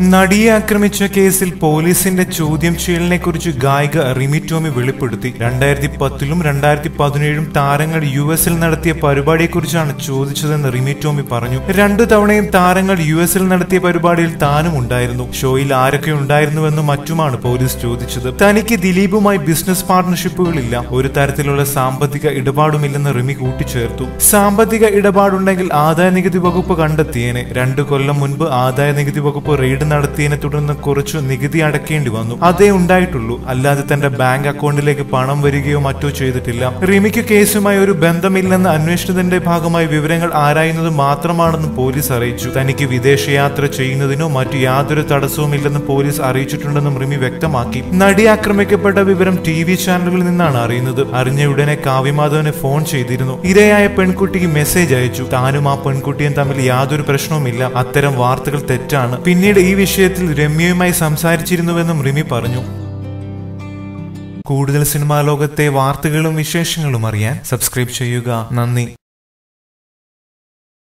നടിയെ ആക്രമിച്ച കേസിൽ പോലീസിന്റെ ചോദ്യം ചെയ്യലിനെ കുറിച്ച് ഗായിക റിമി ടോമി വെളിപ്പെടുത്തി. രണ്ടായിരത്തി പത്തിലും രണ്ടായിരത്തി പതിനേഴും താരങ്ങൾ യു എസിൽ നടത്തിയ പരിപാടിയെക്കുറിച്ചാണ് ചോദിച്ചതെന്ന് റിമി ടോമി പറഞ്ഞു. രണ്ടു തവണയും താരങ്ങൾ യു എസിൽ നടത്തിയ പരിപാടിയിൽ താനും ഉണ്ടായിരുന്നു. ഷോയിൽ ആരൊക്കെ ഉണ്ടായിരുന്നുവെന്നും മറ്റുമാണ് പോലീസ് ചോദിച്ചത്. തനിക്ക് ദിലീപുമായി ബിസിനസ് പാർട്ണർഷിപ്പുകളില്ല ഒരു തരത്തിലുള്ള സാമ്പത്തിക ഇടപാടുമില്ലെന്ന് റിമി കൂട്ടിച്ചേർത്തു. സാമ്പത്തിക ഇടപാടുണ്ടെങ്കിൽ ആദായ നികുതി വകുപ്പ് കണ്ടെത്തിയേനെ. രണ്ടു കൊല്ലം മുൻപ് ആദായ നികുതി വകുപ്പ് റെയ്ഡ് നടത്തിയതിനെ തുടർന്ന് കുറച്ചു നികുതി അടക്കേണ്ടി വന്നു. അതേ ഉണ്ടായിട്ടുള്ളൂ. അല്ലാതെ തന്റെ ബാങ്ക് അക്കൗണ്ടിലേക്ക് പണം വരികയോ മറ്റോ ചെയ്തിട്ടില്ല. റിമിക്ക് കേസുമായി ഒരു ബന്ധമില്ലെന്ന് അന്വേഷണത്തിന്റെ ഭാഗമായി വിവരങ്ങൾ ആരായുന്നത് മാത്രമാണെന്ന് പോലീസ് അറിയിച്ചു. തനിക്ക് വിദേശയാത്ര ചെയ്യുന്നതിനോ മറ്റു യാതൊരു തടസ്സവുമില്ലെന്ന് പോലീസ് അറിയിച്ചിട്ടുണ്ടെന്നും റിമി വ്യക്തമാക്കി. നടി ആക്രമിക്കപ്പെട്ട വിവരം ടി വി ചാനലുകളിൽ നിന്നാണ് അറിയുന്നത്. അറിഞ്ഞ ഉടനെ കാവ്യമാധവനെ ഫോൺ ചെയ്തിരുന്നു. ഇരയായ പെൺകുട്ടിക്ക് മെസ്സേജ് അയച്ചു. താനും ആ പെൺകുട്ടിയും തമ്മിൽ യാതൊരു പ്രശ്നവുമില്ല. അത്തരം വാർത്തകൾ തെറ്റാണ്. പിന്നീട് ഈ വിഷയത്തിൽ രമ്യയുമായി സംസാരിച്ചിരുന്നുവെന്നും റിമി പറഞ്ഞു. കൂടുതൽ സിനിമാ ലോകത്തെ വാർത്തകളും വിശേഷങ്ങളും അറിയാൻ സബ്സ്ക്രൈബ് ചെയ്യുക. നന്ദി.